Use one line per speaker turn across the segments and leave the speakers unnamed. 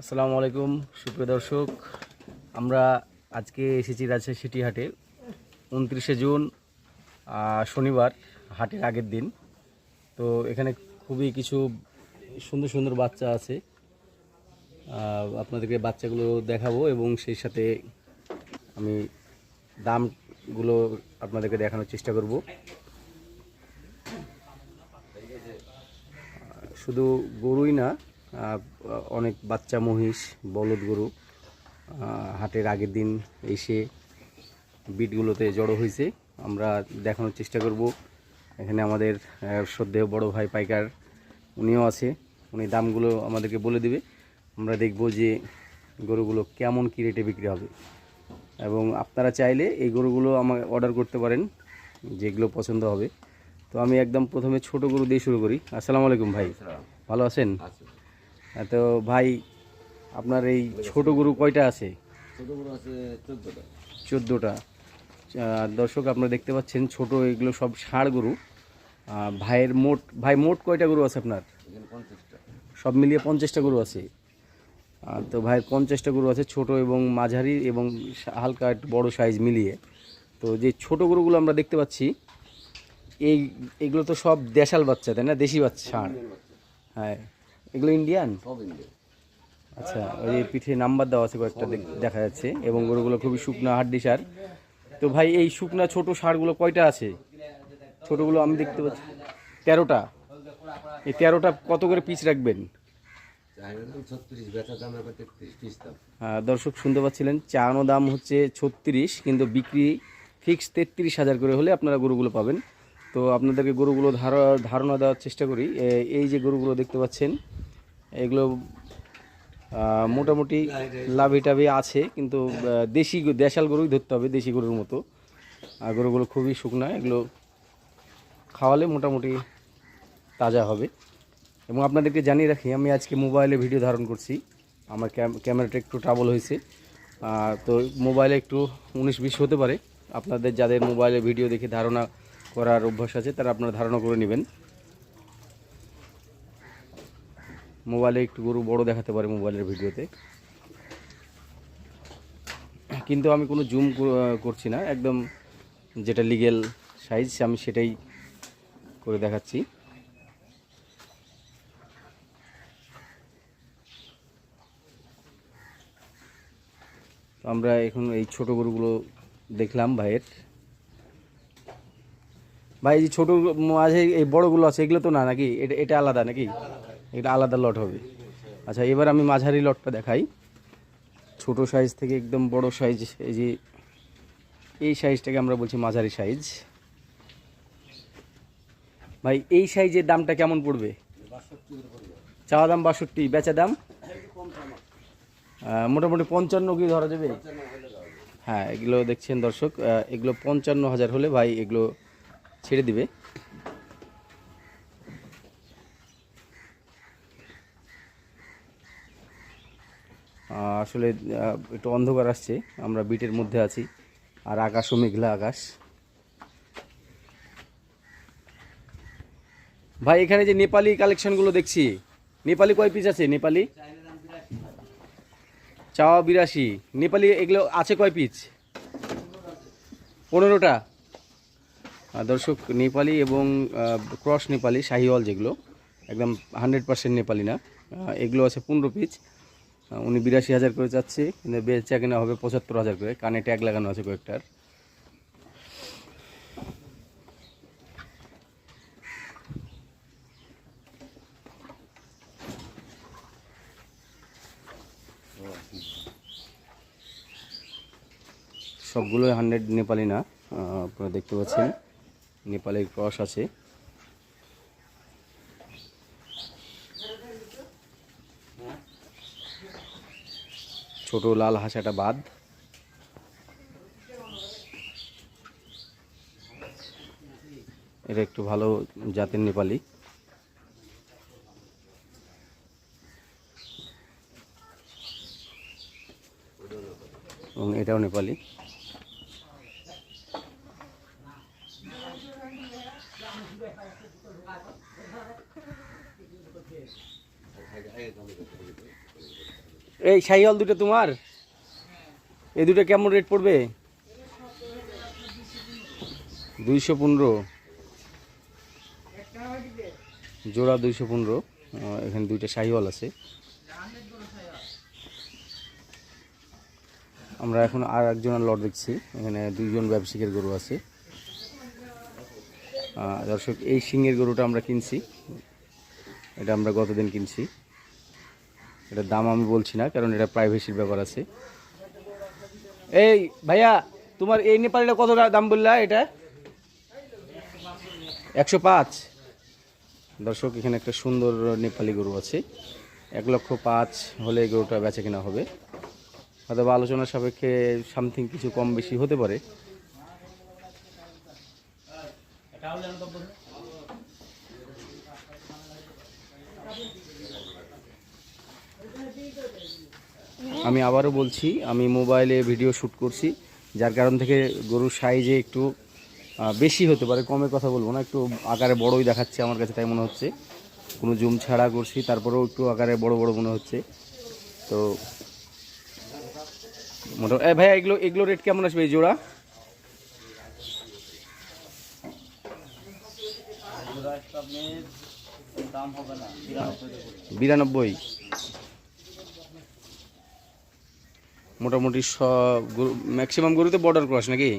আসসালামু আলাইকুম, সুপ্রিয় দর্শক। আমরা আজকে এসেছি রাজশাহী সিটি হাটে। উনত্রিশে জুন শনিবার, হাটের আগের দিন। তো এখানে খুবই কিছু সুন্দর সুন্দর বাচ্চা আছে। আপনাদেরকে বাচ্চাগুলো দেখাবো এবং সেই সাথে আমি দামগুলো আপনাদেরকে দেখানোর চেষ্টা করব। শুধু গরুই না অনেক বাচ্চা মহিষ বলদ গরু হাটের আগের দিন এসে বিটগুলোতে জড়ো হয়েছে। আমরা দেখানোর চেষ্টা করব। এখানে আমাদের শ্রদ্ধেয় বড় ভাই পাইকার উনিও আছে। উনি দামগুলো আমাদেরকে বলে দিবে। আমরা দেখব যে গরুগুলো কেমন কী রেটে বিক্রি হবে। এবং আপনারা চাইলে এই গরুগুলো আমাকে অর্ডার করতে পারেন যেগুলো পছন্দ হবে। তো আমি একদম প্রথমে ছোট গরু দিয়ে শুরু করি। আসসালামু আলাইকুম ভাই। ভালো আছেন? তো ভাই আপনার এই ছোট গরু কয়টা আছে?
ছোট বড় আছে চোদ্দটা।
চোদ্দোটা। দর্শক আপনারা দেখতে পাচ্ছেন ছোট এগুলো সব ষাঁড় গরু। ভাইয়ের মোট ভাই মোট কয়টা গরু আছে আপনার? সব মিলিয়ে পঞ্চাশটা গরু আছে। তো ভাইয়ের পঞ্চাশটা গরু আছে ছোট এবং মাঝারি এবং হালকা একটু বড় সাইজ মিলিয়ে। তো যে ছোট গরুগুলো আমরা দেখতে পাচ্ছি এই এগুলো তো সব দেশাল বাচ্চা তাই না? দেশি বাচ্চা ষাঁড়। হ্যাঁ। এগুলো ইন্ডিয়ান
সব
আচ্ছা ওই যে পিঠে নাম্বার দেওয়া আছে কয়েকটা দেখা যাচ্ছে এবং গরুগুলো খুবই শুকনো হাড্ডি সার। তো ভাই এই শুকনা ছোট সারগুলো কয়টা আছে? ছোটগুলো আমি দেখতে পাচ্ছি। তেরোটা? এই তেরোটা কত করে পিস রাখবেন? আহ, দর্শক শুনতে পাচ্ছিলেন চানো দাম হচ্ছে ছত্রিশ কিন্তু বিক্রি ফিক্স তেত্রিশ হাজার করে হলে আপনারা গরুগুলো পাবেন। তো আপনাদেরকে গরুগুলো ধার- ধারণা দেওয়ার চেষ্টা করি। এই যে গরুগুলো দেখতে পাচ্ছেন, এগুলো মোটামুটি লাভি টাভি আছে, কিন্তু দেশি দেশাল গরুই ধরতে হবে, দেশি গরুর মতো। আর গরুগুলো খুবই শুকনা, এগুলো খাওয়ালে মোটামুটি তাজা হবে। এবং আপনাদেরকে জানিয়ে রাখি, আমি আজকে মোবাইলে ভিডিও ধারণ করছি। আমার ক্যাম- ক্যামেরাটা একটু ট্রাবল হয়েছে। তো মোবাইলে একটু উনিশ বিশ হতে পারে। আপনাদের যাদের মোবাইলে ভিডিও দেখে ধারণা করার অভ্যাস আছে, তারা আপনারা ধারণা করে নেবেন। মোবাইলে একটু গরু বড় দেখাতে পারে মোবাইলের ভিডিওতে। কিন্তু আমি কোনো জুম করছি না, একদম যেটা লিগেল সাইজ আমি সেটাই করে দেখাচ্ছি। আমরা এখন এই ছোট গরুগুলো দেখলাম ভাইয়ের। ভাই এই যে ছোটো মাঝে এই বড়গুলো আছে এগুলো তো না নাকি? এটা এটা আলাদা নাকি? এটা আলাদা লট হবে। আচ্ছা এবার আমি মাঝারি লটটা দেখাই। ছোট সাইজ থেকে একদম বড় সাইজ এই যে এই সাইজটাকে আমরা বলছি মাঝারি সাইজ ভাই এই সাইজের দামটা কেমন পড়বে? চাওয়া দাম বাষট্টি বেচা দাম? মোটামুটি পঞ্চান্ন কি ধরা যাবে? হ্যাঁ এগুলো দেখছেন দর্শক। এগুলো পঞ্চান্ন হাজার হলে ভাই এগুলো ছেড়ে দিবে। আসলে একটু অন্ধকার আসছে। আমরা বিটের মধ্যে আছি। আর আকাশও মেঘলা আকাশ। ভাই, এখানে যে নেপালি কালেকশনগুলো দেখছি, নেপালি কয় পিস আছে? নেপালি? চাওয়া বিরাশি। নেপালি এগুলো আছে কয় পিস পনেরোটা। দর্শক, নেপালি এবং ক্রস নেপালি, শাহিওয়াল যেগুলো, একদম হান্ড্রেড পার্সেন্ট নেপালি না এগুলো আছে পনেরো পিস উনি বিরাশি হাজার করে চাচ্ছে, কিন্তু বেচা কেনা হবে পঁচাত্তর হাজার করে, কানে ট্যাগ লাগানো আছে কয়েকটার। সবগুলোই হান্ড্রেড নেপালি না আপনারা দেখতে পাচ্ছেন। নেপালি ক্রস আছে। ছোট লাল হাসাটা বাদ। এটা একটু ভালো জাতের নেপালি। এবং এটাও নেপালি। এই শাহিওয়াল দুটো তোমার? এই দুটো কেমন রেট পড়বে? দুইশো পনেরো। জোড়া দুইশো পনেরো। এখানে দুইটা শাহিওয়াল আছে। আমরা এখন আর একজনের লট দেখছি। এখানে দুইজন ব্যবসায়িকের গরু আছে। দর্শক, এই সিংয়ের গরুটা আমরা কিনছি। এটা আমরা গতদিন কিনছি। এটার দাম আমি বলছি না, কারণ এটা প্রাইভেসির ব্যাপার আছে। এই ভাইয়া, তোমার এই নেপালিটা কত দাম বললা এটা? একশো পাঁচ। দর্শক, এখানে একটা সুন্দর নেপালি গরু আছে। এক লক্ষ পাঁচ হলে গরুটা বেচা কেনা হবে। হয়তো বা আলোচনার সাপেক্ষে সামথিং কিছু কম বেশি হতে পারে। আমি আবারও বলছি আমি মোবাইলে ভিডিও শ্যুট করছি যার কারণ থেকে গরুর সাইজে একটু বেশি হতে পারে কমের কথা বলব না একটু আকারে বড়ই দেখাচ্ছে আমার কাছে তাই মনে হচ্ছে। কোনো জুম ছাড়া করছি তারপরেও একটু আকারে বড় বড় মনে হচ্ছে। তো মোটামুটি ভাইয়া এগুলো এগুলো রেট কেমন আসবে এই জোড়া? বিরানব্বই? মোটামুটি সব গরু ম্যাক্সিমাম গরুতে বর্ডার ক্রস নাকি?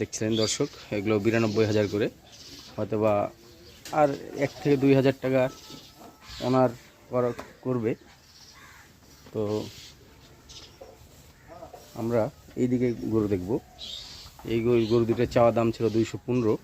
দেখছিলেন দর্শক, এগুলো বিরানব্বই হাজার করে। হয়তো বা আর এক থেকে দুই হাজার টাকা ওনার করা করবে। তো আমরা এইদিকে গরু দেখব। এই গরু গরু দুটার চাওয়া দাম ছিল দুইশো পনেরো।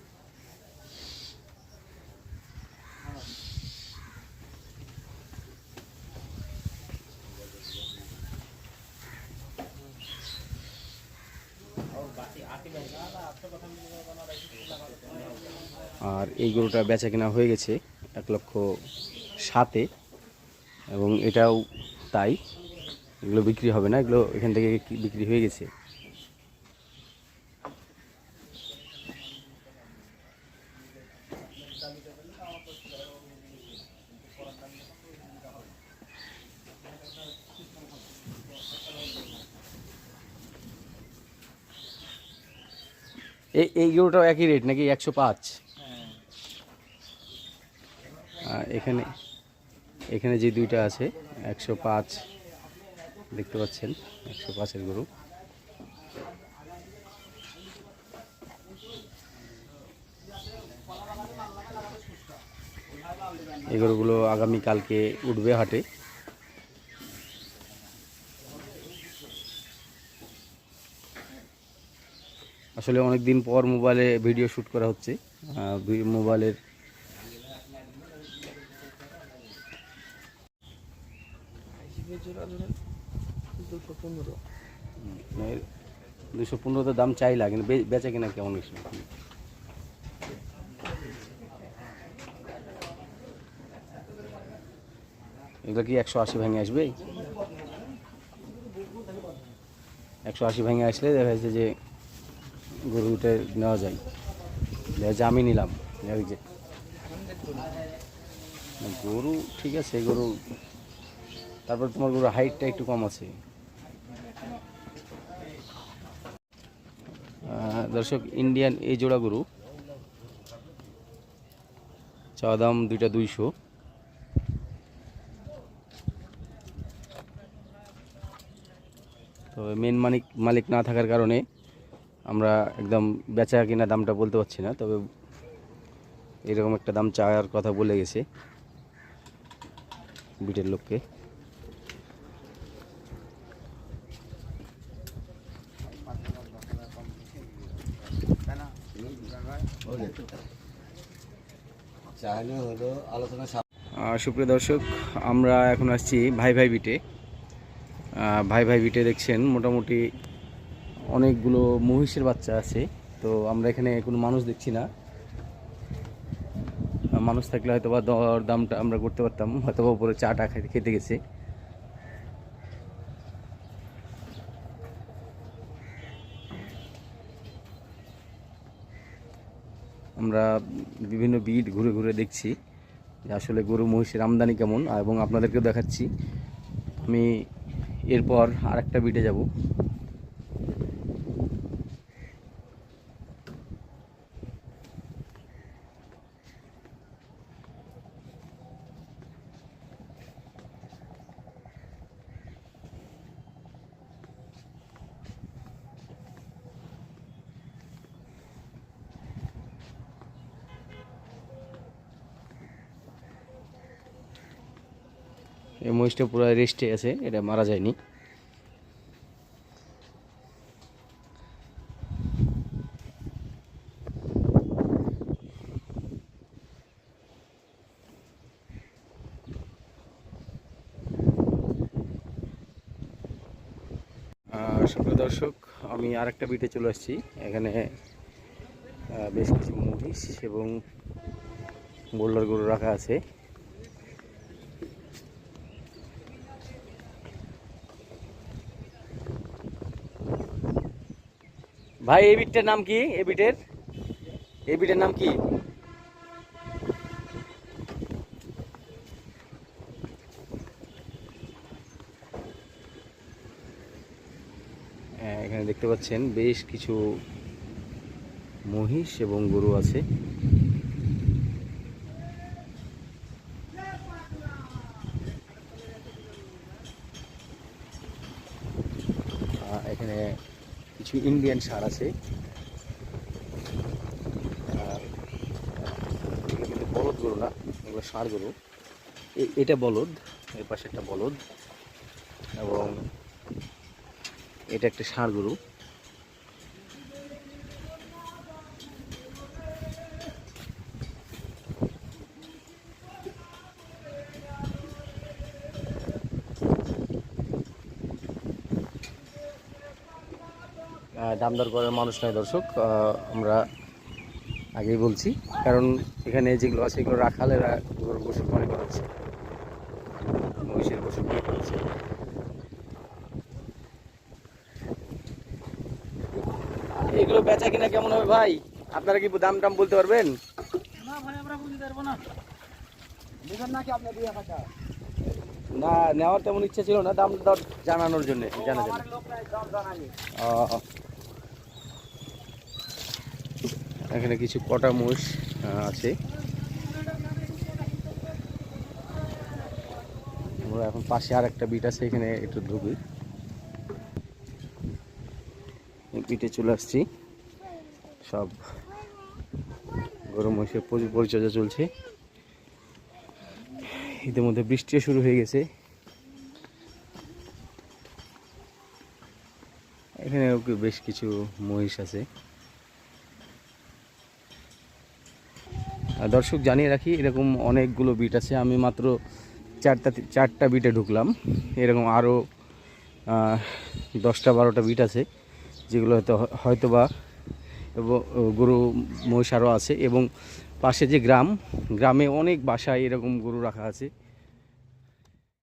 আর এই গরুটা বেচা কেনা হয়ে গেছে এক লক্ষ সাতে। এবং এটাও তাই। এগুলো বিক্রি হবে না, এগুলো এখান থেকে বিক্রি হয়ে গেছে। এই এই গরুটাও একই রেট নাকি একশো পাঁচ আর এখানে এখানে যে দুইটা আছে একশো পাঁচ দেখতে পাচ্ছেন একশো পাঁচের গরু। এই গরুগুলো আগামীকালকে উঠবে হাটে। আসলে অনেক দিন পর মোবাইলে ভিডিও শ্যুট করা হচ্ছে। আহ, দুশো পনেরো। তো দাম চাইলা, কিন্তু বেচা কিনা কেমন কিছু এগুলো কি একশো আশি ভেঙে আসবে? একশো আশি ভেঙে আসলে দেখা যাচ্ছে যে গরুটা নেওয়া যায়। দেখা যাচ্ছে আমি নিলাম গরু ঠিক আছে, গরু তারপর তোমার গরুর হাইটটা একটু কম আছে। দর্শক ইন্ডিয়ান এই জোড়া গরু। চা দাম দুইটা দুইশো। তো মেন মালিক মালিক না থাকার কারণে আমরা একদম বেচা কিনা দামটা বলতে পারছি না, তবে এরকম একটা দাম চাওয়ার কথা বলে গেছে। বিটের লোককে। সুপ্রিয় দর্শক, আমরা এখন আসছি ভাই ভাই বিটে। ভাই ভাই বিটে দেখছেন মোটামুটি অনেকগুলো মহিষের বাচ্চা আছে। তো আমরা এখানে কোনো মানুষ দেখছি না। মানুষ থাকলে হয়তো বা দর দামটা আমরা করতে পারতাম হয়তো বা উপরে চাটা খেতে গেছে। আমরা বিভিন্ন বিট ঘুরে ঘুরে দেখছি যে আসলে গরু মহিষের আমদানি কেমন, এবং আপনাদেরকেও দেখাচ্ছি। আমি এরপর আরেকটা বিটে যাব। এই মহিষটা পুরো রেস্টে আছে, এটা মারা যায়নি। সুপ্রিয় দর্শক, আমি আরেকটা বিটে চলে আসছি। এখানে বেশ কিছু মহিষ এবং বোল্ডার গরু রাখা আছে। ভাই এই বিটটার নাম কি? এই বিটের? এই বিটের নাম কি? হ্যাঁ, এখানে দেখতে পাচ্ছেন বেশ কিছু মহিষ এবং গরু আছে আহ, এখানে কিছু ইন্ডিয়ান সার আছে। এগুলো কিন্তু বলদ গরু না, এগুলো ষাঁড় গরু। এটা বলদ, এর পাশে একটা বলদ। এবং এটা একটা ষাঁড় গরু। দাম দর করার মানুষ নয় দর্শক আমরা আগেই বলছি কারণ এখানে যেগুলো আছে এগুলো রাখালেরা গরুর গোসল মনে করাচ্ছে মহিষের গোসল মনে করাচ্ছে। এগুলো বেচা কিনা কেমন হবে ভাই? আপনারা কি দাম টাম বলতে পারবেন? না নেওয়ার তেমন ইচ্ছা ছিল না দাম দর জানানোর জন্য জানা যাবে এখানে কিছু কটা মোষ আছে। আমরা এখন পাশে আর একটা বিট আছে, এখানে একটু ঢুকি। বিটে চলে আসছি। সব গরু মহিষের প্রচুর পরিচর্যা চলছে। ইতিমধ্যে বৃষ্টিও শুরু হয়ে গেছে। এখানে বেশ কিছু মহিষ আছে। দর্শক জানিয়ে রাখি, এরকম অনেকগুলো বিট আছে। আমি মাত্র চারটা চারটা বিটে ঢুকলাম। এরকম আরও দশটা বারোটা বিট আছে, যেগুলো হয়তো হয়তো বা এবং গরু মহিষ আরও আছে। এবং পাশে যে গ্রাম, গ্রামে অনেক বাসায় এরকম গরু রাখা আছে।